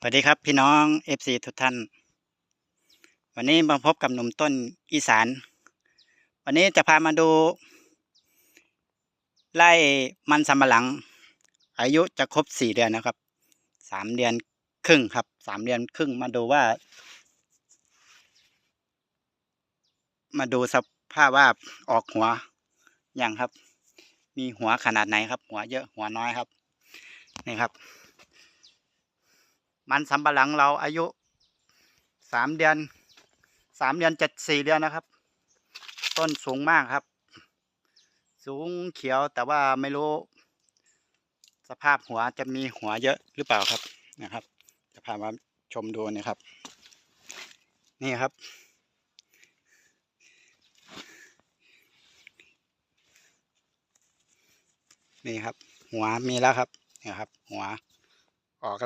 สวัสดีครับพี่น้อง FC ทุกท่าน วันนี้มาพบกับหนุ่มต้นอีสาน วันนี้จะพามาดูไร่มันสำปะหลัง อายุจะครบสี่เดือนนะครับสามเดือนครึ่งครับสามเดือนครึ่งมาดูว่า มาดูสภาพว่าออกหัวอย่างครับ มีหัวขนาดไหนครับ หัวเยอะหัวน้อยครับ นี่ครับ มันสำปะหลังเราอายุสามเดือนสามเดือนเจ็ดสี่เดือนนะครับ ต้นสูงมากครับ สูงเขียวแต่ว่าไม่รู้ สภาพหัวจะมีหัวเยอะหรือเปล่าครับนะครับ จะพามาชมดูนะครับ นี่ครับ นี่ครับ หัวมีแล้วครับนี่ครับ หัว